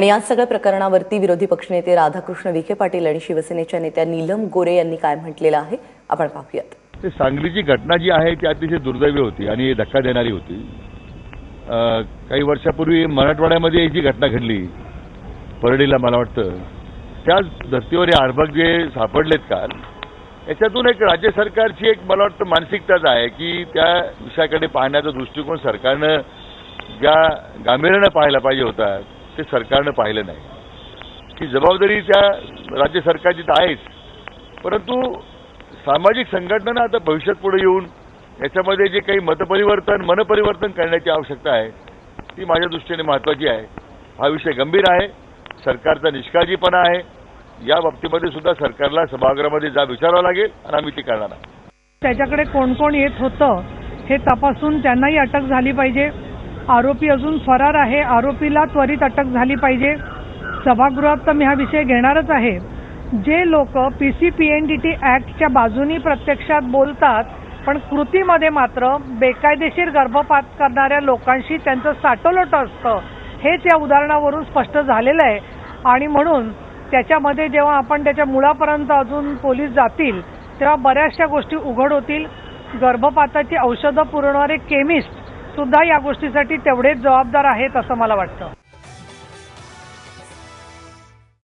आणि या सगळ्या प्रकरणावरती विरोधी पक्षनेते राधाकृष्ण विखे पाटील आणि शिवसेनेच्या नेत्या नीलम गोरे यांनी काय म्हटलेलं आहे आपण पाहूयात. ते सांगलीची घटना जी आहे ती अतिशय दुर्दैवी होती आणि धक्का देणारी होती. काही वर्षापूर्वी मराठवाड्यामध्ये जी घटना घडली परडीला मला वाटतं त्याच धर्तीवर हे आरबग जे सापडलेत काल याच्यातून एक राज्य सरकारची एक मला वाटतं मानसिकताच आहे की त्या विषयाकडे पाहण्याचा दृष्टिकोन सरकारनं ज्या गांभीर्यानं पाहायला पाहिजे होता ते सरकारनं पाहिलं नाही. ही जबाबदारी त्या राज्य सरकारची तर आहेच. परंतु सामाजिक संघटना आता भविष्यात पुढे येऊन याच्यामध्ये जे काही मतपरिवर्तन मनपरिवर्तन करण्याची आवश्यकता आहे ती माझ्या दृष्टीने महत्वाची आहे. हा विषय गंभीर आहे. सरकारचा निष्काळजीपणा आहे. या बाबतीमध्ये सुद्धा सरकारला सभागृहामध्ये जा विचारावं लागेल आणि आम्ही ती करणार आहोत. त्याच्याकडे कोण कोण येत होतं हे तपासून त्यांनाही अटक झाली पाहिजे. आरोपी अजून फरार आहे. आरोपीला त्वरित अटक झाली पाहिजे. सभागृहात तर मी हा विषय घेणारच आहे. जे लोक P C P N D T ऍक्टच्या बाजूनी प्रत्यक्षात बोलतात पण कृतीमध्ये मात्र बेकायदेशीर गर्भपात करणाऱ्या लोकांशी त्यांचं साटोलोट असतं. हेच या उदाहरणावरून स्पष्ट झालेलं आहे. आणि म्हणून त्याच्यामध्ये जेव्हा आपण त्याच्या मुळापर्यंत अजून पोलीस जातील तेव्हा बऱ्याचशा गोष्टी उघड होतील. गर्भपाताची औषधं पुरवणारे केमिस्ट सुद्धा या गोष्टीसाठी तेवढेच जबाबदार आहेत असं मला वाटतं.